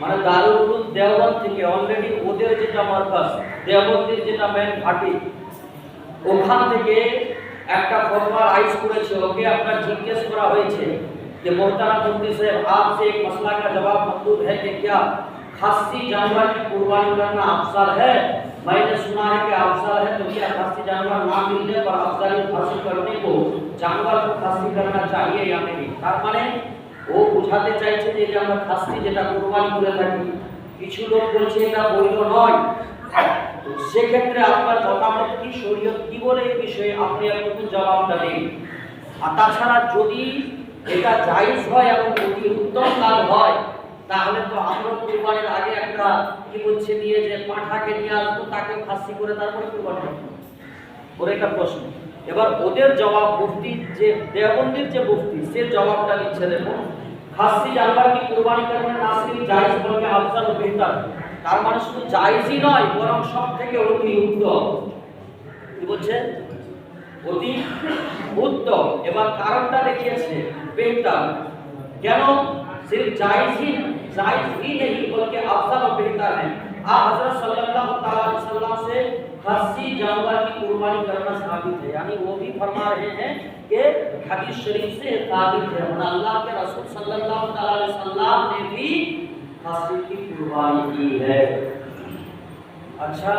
মানে দারুল উলুম দেওবন্দ থেকে অলরেডি ওদের যেটা মার্কাস দেওবন্দের যেটা মেন ঘাঁটি ওখান থেকে একটা ফতোয়া রাইজ করেছে ওকে আপনার জিজ্ঞেস করা হয়েছে कि मोहतरम मुफ्ती साहब आपसे एक मसला का जवाब मकबूल है कि क्या खासी जानवर की कुर्बानी करना अफसर है मैंने सुना है कि अफसर है तो क्या खासी जानवर ना मिलने पर अफसरियत हासिल करने को जानवर को खासी करना चाहिए या नहीं তার মানে ও বোঝাতে চাইছে যে যে আমরা খাসি যেটা কুরবানি করে থাকি। কিছু লোক বলছে এটা বৈধ নয়। সেক্ষেত্রে আপনার মতামত কি, শরীয়ত কি বলে এই বিষয়ে আপনি একটু জবাবটা দিন। আর তাছাড়া যদি এটা জায়েজ হয় এবং অতি উত্তম কাজ হয়, তাহলে তো আমরা কুরবানির আগে একটা কি বলছে নিয়ে যে পাঁঠাকে নিয়ে আসব তাকে ফাঁসি করে তারপরে কুরবানি করব। ওর একটা প্রশ্ন। এবার ওদের জবাব মুফতি যে দেওবন্দির যে মুফতি সে জবাবটা দিচ্ছে দেখুন খাসি জানবার কি কুরবানি করবে না সিরি জায়েজ বলকে আফসার ও বেহতার তার মানে শুধু জায়েজই নয় বরং সব থেকে অতি উত্তম কি বলছে অতি উত্তম এবার কারণটা দেখিয়েছে বেহতার কেন सिर्फ जायज ही जायज ही नहीं बल्कि अफजल और बेहतर है आप हजरत सल्लल्लाहु ताला अलैहि वसल्लम से खस्सी जानवर की कुर्बानी करना साबित है यानी वो भी फरमा रहे हैं कि हदीस शरीफ से साबित है और अल्लाह के रसूल सल्लल्लाहु ताला अलैहि वसल्लम ने भी खस्सी की कुर्बानी की है আচ্ছা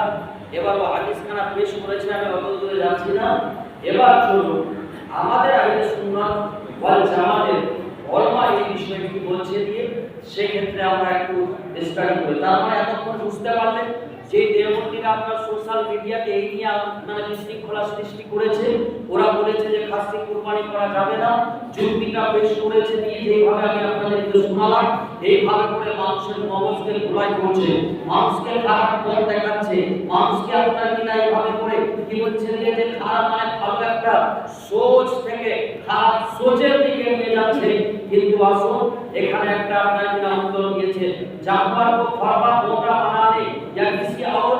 এবার ও হাদিস খানা পেশ করেছে আমি অত দূরে যাচ্ছি না এবার চলুন আমাদের আইনে সুন্নাত ওয়াল জামাতের ওলামা এই বিষয়ে কি বলছে দিয়ে সেই ক্ষেত্রে আমরা একটু স্টাডি করি তার এতক্ষণ বুঝতে পারলেন যে দেওবন্দিরা আপনার সোশ্যাল মিডিয়াতে এই নিয়ে মানে বিশৃঙ্খলা সৃষ্টি করেছে, ওরা বলেছে যে খাসি কুরবানি করা যাবে না যুক্তিটা পেশ করেছে, দিয়ে যেভাবে আমি আপনাদেরকে শোনালাম, এইভাবে করে মানুষের মগজকে ভুলাই করছে, মানুষকে খারাপ পথ দেখাচ্ছে, মানুষকে আপনার কিনা এইভাবে করে, কি বলছে দিয়ে যে খারাপ মানে ভালো একটা সোচ থেকে, খারাপ সোচের দিকে নিয়ে যাচ্ছে। কিন্তু আসুন এখানে একটা আপনার কিনা উত্তর দিয়েছে জানবার को फरवा मोटा बनाने या किसी और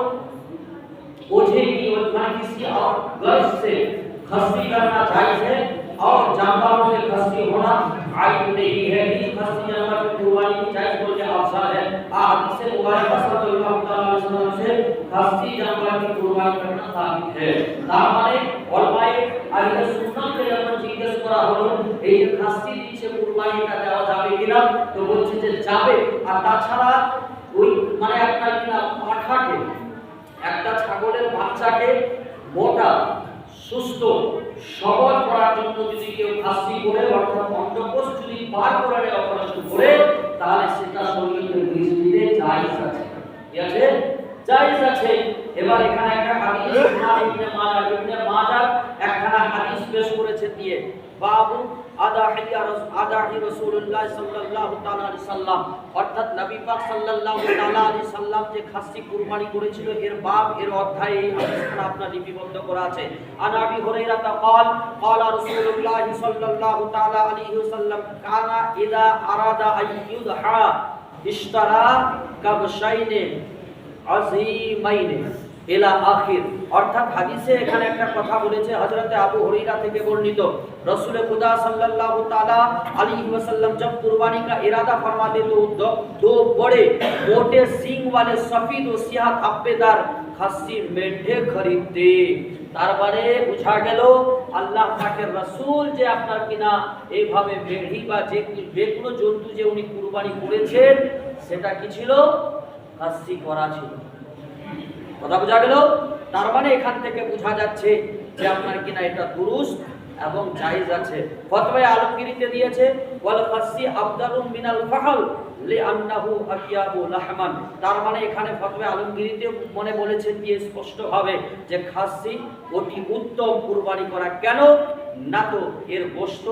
ओझे की और ना किसी और गर्ज से खस्सी करना जायज है और जानवरों से खस्सी होना आयु नहीं है इस खस्सी जानवर की कुर्बानी की जायज बोल के अवसर है हदीस से मुबारक सल्लल्लाहु अलैहि वसल्लम से खस्सी जानवर की कुर्बानी करना साबित है তার মানে ওলামায়ে আহলে সুন্নাতকে যখন জিজ্ঞেস করা হলো এই যে খাসি দিচ্ছে কুরবানিটা কিনা তো বলছে যে যাবে। আর তাছাড়া ওই মানে একটা কিনা পাঠাকে। একটা ছাগলের বাচ্চাকে মোটা, সুস্থ, সবল করার জন্য যদি কেউ খাসি করে অর্থাৎ অন্ডকোষ যদি পার করে অপারেশন করে, তাহলে সেটা শরীরের দৃষ্টিতে যাই আছে ঠিক আছে? জায়েজ আছে এবার এখানে একটা হাদিস ইমাম ইবনে মাজাহ ইবনে মাজাহ একখানা হাদিস পেশ করেছে দিয়ে বাবু আদাহি আদাহি রাসূলুল্লাহ সাল্লাল্লাহু তাআলা আলাইহি সাল্লাম অর্থাৎ নবী পাক সাল্লাল্লাহু তাআলা আলাইহি সাল্লাম যে খাসি কুরবানি করেছিল এর বাব এর অধ্যায়ে এই হাদিসটা আপনার লিপিবদ্ধ করা আছে আন আবি হুরায়রা قال قال رسول الله صلى الله تعالى عليه وسلم كان اذا اراد ان يضحى اشترى كبشين আজিমাইনে ইলা আখির অর্থাৎ হাদিসে এখানে একটা কথা বলেছে হযরতে আবু হুরায়রা থেকে বর্ণিত रसूल खुदा सल्लल्लाहु ताला अलैहि वसल्लम जब कुर्बानी का इरादा फरमाते तो दो, दो बड़े मोटे सींग वाले सफेद और सियाह धब्बेदार খাসি মেঢে খরিদতে তার মানে বোঝা গেল আল্লাহ পাকের রাসূল যে আপনার কিনা এইভাবে মেঢ়ি বা যে যে কোনো জন্তু যে উনি কুরবানি করেছেন সেটা কি ছিল খাসি করা ছিল। কথা বোঝা গেল? তার মানে এখান থেকে বোঝা যাচ্ছে যে আপনার কিনা এটা দুরুস্ত। এবং জায়েজ আছে। ফতোয়া আলমগীরিতে দিয়েছে, ওয়াল খাসি আফদালুম মিনাল ফাহল লিআন্নাহু আকিয়াবু লাহমান। তার মানে এখানে ফতোয়া আলমগীরিতে মনে বলেছেন দিয়ে স্পষ্ট হবে যে খাসি অতি উত্তম কুরবানি করা কেন? না তো এর গোশত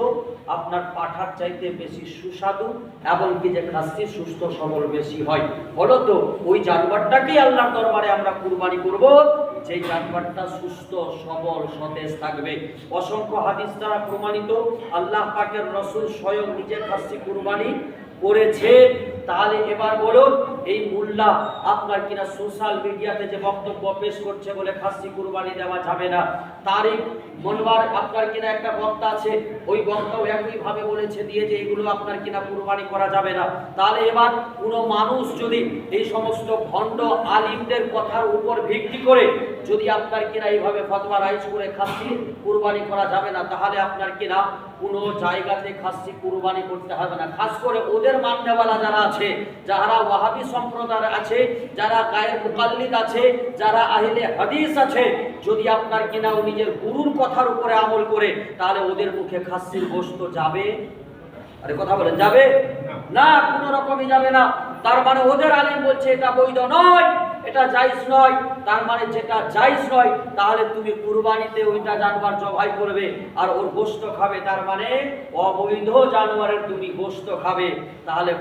আপনার পাঠার চাইতে বেশি সুস্বাদু এবং কি যে খাসি সুস্থ সবল বেশি হয়। বলো তো, ওই জানোয়ারটাকেই আল্লাহর দরবারে আমরা কুরবানি করব? যে জানোয়ারটা সুস্থ, সবল, সতেজ থাকবে। অসংখ্য হাদিস দ্বারা প্রমাণিত, আল্লাহ পাকের রসুল স্বয়ং নিজের খাসি কুরবানি করেছে। তাহলে এবার বলুন এই মোল্লা আপনার কিনা সোশ্যাল মিডিয়াতে যে বক্তব্য পেশ করছে বলে খাসি কুরবানি দেওয়া যাবে না, তারিখ মনবার আপনার কিনা একটা বক্তা আছে, ওই বক্তাও একইভাবে বলেছে দিয়ে যে এগুলো আপনার কিনা কুরবানি করা যাবে না। তাহলে এবার কোনো মানুষ যদি এই সমস্ত ভণ্ড আলিমদের কথার উপর ভিত্তি করে যদি আপনার কিনা এইভাবে ফতোয়া রাইজ করে খাসি কুরবানি করা যাবে না, তাহলে আপনার কিনা কোনো জায়গাতে খাসি কুরবানি করতে হবে না। খাস করে ওদের মান্যওয়ালা যারা আছে যারা ওয়াহাবি সম্প্রদায়ের আছে যারা গায়ের মুকাল্লিদ আছে যারা আহিলে হাদিস আছে যদি আপনার কিনা নিজের গুরুর কথার উপরে আমল করে তাহলে ওদের মুখে খাসির গোস্ত যাবে? আরে কথা বলেন যাবে? না কোনো রকমই যাবে না। তার মানে ওদের আলেম বলছে এটা বৈধ নয়। এটা জায়জ নয়, তার মানে যেটা জায়জ নয়, তাহলে তুমি কুরবানিতে ওইটা জানোয়ার জবাই করবে, আর ওর গোস্ত খাবে, তার মানে অবৈধ জানোয়ারের তুমি গোস্ত খাবে, তাহলে